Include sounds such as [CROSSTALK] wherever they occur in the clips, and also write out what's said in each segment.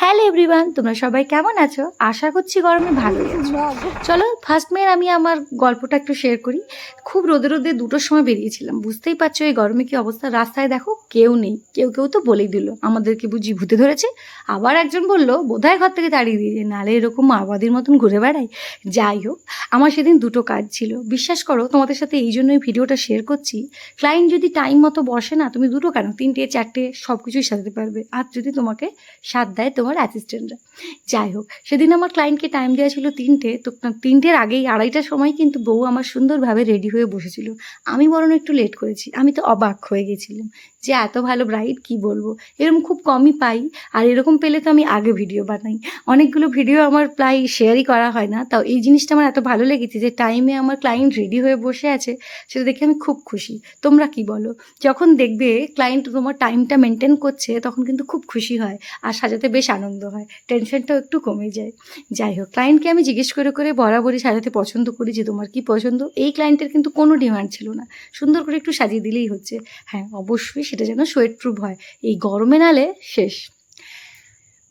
Hello everyone তোমরা সবাই কেমন আছো? আশা করছি গরমে ভালোই চলো ফার্স্ট মেয়ের আমি আমার গল্পটা একটু শেয়ার করি। খুব রোদে রোদে দুটোর সময় বেরিয়েছিলাম। বুঝতেই পারছ এই গরমে কি অবস্থা? রাস্তায় দেখো কেউ নেই। কেউ কেউ তো বলেই দিল। আমাদেরকে বুঝি ভূতে ধরেছে। আবার একজন বলল, বোধহয় ঘর থেকে তাড়িয়ে দিয়েছে নালে এরকম মাওবাদীর মতন ঘুরে বেড়াই যাই হোক, আমার সেদিন দুটো কাজ ছিল। বিশ্বাস করো, তোমাদের সাথে এই জন্যই ভিডিওটা শেয়ার করছি। ক্লায়েন্ট যদি টাইম মতো বসে না, তুমি দুটো কেন? তিনটে, চারটে সব কিছুই সাজাতে পারবে। আর যদি তোমাকে সাথ দেয়, তোমার অ্যাসিস্ট্যান্টরা যাই হোক, সেদিন আমার ক্লায়েন্টকে টাইম দেওয়া ছিল তিনটে, তো তিনটের আগেই আড়াইটার সময় কিন্তু বউ আমার সুন্দরভাবে রেডি হয়ে বসেছিল। আমি বরং একটু লেট করেছি, আমি তো অবাক হয়ে গেছিলাম যে এত ভালো ব্রাইড কি বলব? এরকম খুব কমই পাই, আর এরকম পেলে তো আমি আগে ভিডিও বানাই। অনেকগুলো ভিডিও আমার প্রায় শেয়ারই করা হয় না, তাও এই জিনিসটা আমার এত ভালো লেগেছে যে টাইমে আমার ক্লায়েন্ট রেডি হয়ে বসে আছে, সেটা দেখে আমি খুব খুশি। তোমরা কি বলো? যখন দেখবে ক্লায়েন্ট তোমার টাইমটা মেনটেন করছে, তখন কিন্তু খুব খুশি হয়, আর সাজাতে বেশ আনন্দ হয়। টেনশনটাও একটু কমে যায়। যাই হোক ক্লায়েন্টকে আমি জিজ্ঞেস করে করে বরাবরই সাজাতে পছন্দ করি যে, তোমার কি পছন্দ? এই ক্লায়েন্টের কিন্তু কোনো ডিমান্ড ছিল না। সুন্দর করে একটু সাজিয়ে দিলেই হচ্ছে। হ্যাঁ অবশ্যই সেটা যেন সোয়েট প্রুফ হয়। এই গরমে নালে শেষ।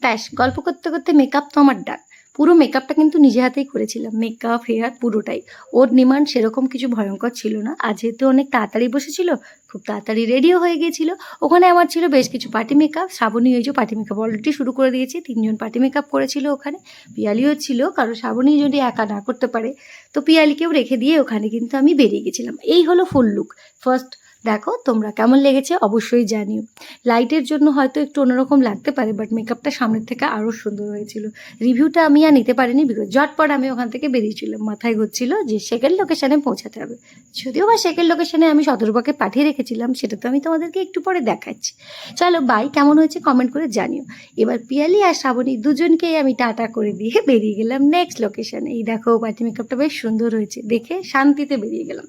ব্যাস, গল্প করতে করতে মেকআপ তো আমার ডাক পুরো মেকআপটা কিন্তু নিজে হাতেই করেছিলাম। মেকআপ হেয়ার পুরোটাই। ওর ডিমান্ড সেরকম কিছু ভয়ঙ্কর ছিল না। আর যেহেতু অনেক তাড়াতাড়ি বসেছিল, খুব তাড়াতাড়ি রেডিও হয়ে গিয়েছিল। ওখানে আমার ছিল বেশ কিছু পার্টি মেকআপ শ্রাবণী ওই যে পার্টি মেকআপ অলরেডি শুরু করে দিয়েছে। তিনজন পার্টি মেকআপ করেছিল ওখানে। পিয়ালিও ছিল, কারণ শ্রাবণী যদি একা না করতে পারে, তো পিয়ালিকেও রেখে দিয়ে ওখানে কিন্তু আমি বেরিয়ে গেছিলাম। এই হলো ফুল লুক ফার্স্ট দেখো তোমরা কেমন লেগেছে অবশ্যই জানিও। লাইটের জন্য হয়তো একটু অন্যরকম লাগতে পারে বাট মেকআপটা সামনের থেকে আরও সুন্দর হয়েছিল। রিভিউটা আমি আর নিতে পারিনি, বিকজ ঝটপট আমি ওখান থেকে বেরিয়েছিলাম। মাথায় ঘুরছিল যে সেকেন্ড লোকেশানে পৌঁছাতে হবে। যদিও বা সেকেন্ড লোকেশানে আমি সতর্ককে পাঠিয়ে রেখেছিলাম, সেটা তো আমি তোমাদেরকে একটু পরে দেখাচ্ছি। চলো বাই কেমন হয়েছে কমেন্ট করে জানিও। এবার পিয়ালি আর শ্রাবণী দুজনকেই আমি টাটা করে দিয়ে [LAUGHS] বেরিয়ে গেলাম নেক্সট লোকেশানে এই দেখো পার্টি মেকআপটা বেশ সুন্দর হয়েছে। দেখে শান্তিতে বেরিয়ে গেলাম।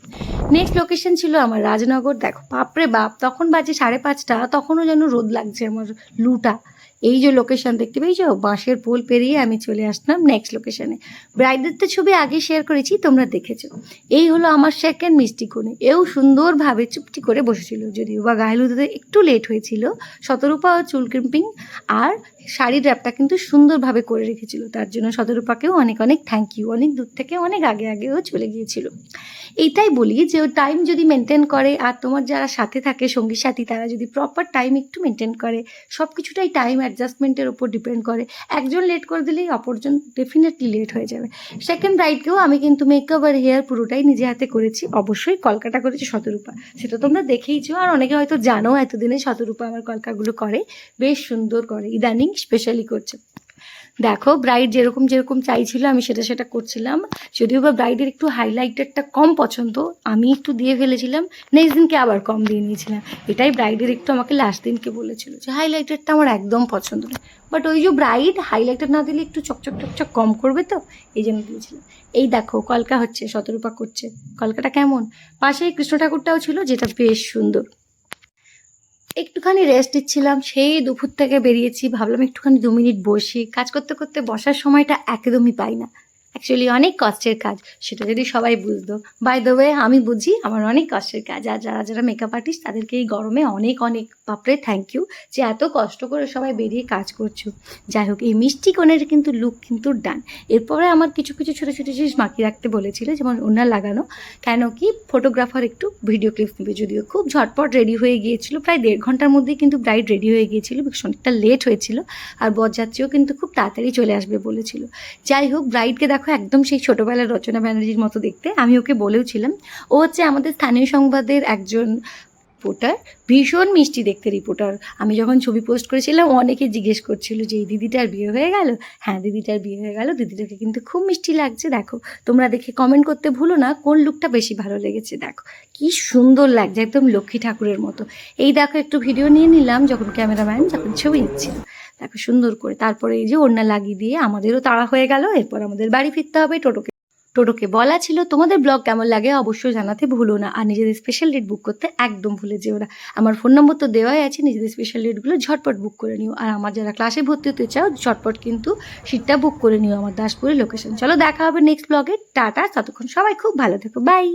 নেক্সট লোকেশন ছিল আমার রাজনগর দেখো বাপরে বাপ তখন বাজে সাড়ে পাঁচটা তখনও যেন রোদ লাগছে আমার লুটা। এই যে লোকেশন দেখতে পেয়েছ? বাঁশের পোল পেরিয়ে আমি চলে আসলাম নেক্সট লোকেশনে ব্রাইডের তো ছবি আগে শেয়ার করেছি, তোমরা দেখেছ। এই হলো আমার সেকেন্ড মিষ্টি কোণে এও সুন্দরভাবে চুপটি করে বসেছিল, যদিও বা গায়েলুদে একটু লেট হয়েছিল। শতরূপা ও চুল ক্রিম্পিং আর শাড়ির র্যাপটা কিন্তু সুন্দরভাবে করে রেখেছিল। তার জন্য শতরূপাকেও অনেক অনেক থ্যাংক ইউ অনেক দূর থেকে অনেক আগে আগেও চলে গিয়েছিল। এইটাই বলি যে টাইম যদি মেনটেন করে আর তোমার যারা সাথে থাকে সঙ্গী সাথী তারা যদি প্রপার টাইম একটু মেনটেন করে সব কিছুটাই টাইম অ্যাডজাস্টমেন্টের উপর ডিপেন্ড করে। একজন লেট করে দিলেই অপরজন ডেফিনেটলি লেট হয়ে যাবে। সেকেন্ড রাইডকেও আমি কিন্তু মেকআপ আর হেয়ার পুরোটাই নিজে হাতে করেছি। অবশ্যই কলকাতা করেছি শতরূপা। সেটা তোমরা দেখেইছো। আর অনেকে হয়তো জানো, এতদিনে শতরূপা আমার কলকাগুলো করে। বেশ সুন্দর করে। ইদানিং স্পেশালি করছে। দেখো ব্রাইড যেরকম যেরকম চাইছিল, আমি সেটা সেটা করছিলাম। যদিও বা ব্রাইডের একটু হাইলাইটারটা কম পছন্দ, আমি একটু দিয়ে ফেলেছিলাম নেক্সট দিনকে আবার কম দিয়ে নিয়েছিলাম। এটাই ব্রাইডের একটু আমাকে লাস্ট দিনকে বলেছিল যে হাইলাইটারটা আমার একদম পছন্দ না বাট ওই যে ব্রাইড হাইলাইটার না দিলে একটু চকচক টকচক কম করবে তো, এই জন্য দিয়েছিলাম। এই দেখো, কলকা হচ্ছে, শতরূপা করছে। কলকাটা কেমন? পাশে কৃষ্ণ ঠাকুরটাও ছিল, যেটা বেশ সুন্দর। একটুখানি রেস্ট দিচ্ছিলাম সেই দুপুর থেকে বেরিয়েছি, ভাবলাম একটুখানি দু মিনিট বসি। কাজ করতে করতে বসার সময়টা একদমই পাই না। অ্যাকচুয়ালি অনেক কষ্টের কাজ, সেটা যদি সবাই বুঝতো। বাই দ্য ওয়ে আমি বুঝি আমার অনেক কষ্টের কাজ, আর যারা যারা মেকআপ আর্টিস্ট তাদেরকে এই গরমে অনেক অনেক বাপরে থ্যাংক ইউ যে এত কষ্ট করে সবাই বেরিয়ে কাজ করছ। যাই হোক, এই মিষ্টি কনের কিন্তু লুক কিন্তু ডান এরপরে আমার কিছু কিছু ছোটো ছোটো জিনিস বাকি রাখতে বলেছিল, যেমন ওনার লাগানো। কেন কি ফটোগ্রাফার একটু ভিডিও ক্লিপ নেবে যদিও খুব ঝটপট রেডি হয়ে গিয়েছিল। প্রায় দেড় ঘণ্টার মধ্যেই কিন্তু ব্রাইড রেডি হয়ে গিয়েছিল অনেকটা লেট হয়েছিল। আর বরযাত্রীও কিন্তু খুব তাড়াতাড়ি চলে আসবে বলেছিল। যাই হোক ব্রাইডকে দেখো একদম সেই ছোটোবেলার রচনা ব্যানার্জির মতো দেখতে। আমি ওকে বলেওছিলাম। ও হচ্ছে আমাদের স্থানীয় সংবাদের একজন রিপোর্টার ভীষণ মিষ্টি দেখতে রিপোর্টার আমি যখন ছবি পোস্ট করেছিলাম, অনেকে জিজ্ঞেস করছিল যে, এই দিদিটার বিয়ে হয়ে গেল? হ্যাঁ দিদিটার বিয়ে হয়ে গেল। দিদিটাকে কিন্তু খুব মিষ্টি লাগছে, দেখো। তোমরা দেখে কমেন্ট করতে ভুলো না, কোন লুকটা বেশি ভালো লেগেছে, দেখো। কি সুন্দর লাগছে, একদম লক্ষ্মী ঠাকুরের মতো। এই দেখো, একটু ভিডিও নিয়ে নিলাম, যখন ক্যামেরাম্যান যখন ছবি নিচ্ছিল দেখো, সুন্দর করে। তারপরে এই যে ওড়না লাগিয়ে দিয়ে আমাদেরও তাড়া হয়ে গেল, এরপর আমাদের বাড়ি ফিরতে হবে, টোটোকে টোটোকে। বলা ছিল, তোমাদের ব্লগ কেমন লাগে অবশ্যই জানাতে ভুলো না। আর নিজেদের স্পেশাল ডেট বুক করতে একদম ভুলে যেও না। আমার ফোন নম্বর তো দেওয়াই আছে, নিজেদের স্পেশাল ডেটগুলো ঝটপট বুক করে নিও। আর আমার যারা ক্লাসে ভর্তি হতে চাও, ঝটপট কিন্তু সিটটা বুক করে নিও আমার দাসপুরের লোকেশন চলো দেখা হবে নেক্সট ব্লগে টাটা, ততক্ষণ সবাই খুব ভালো থেকো। বাই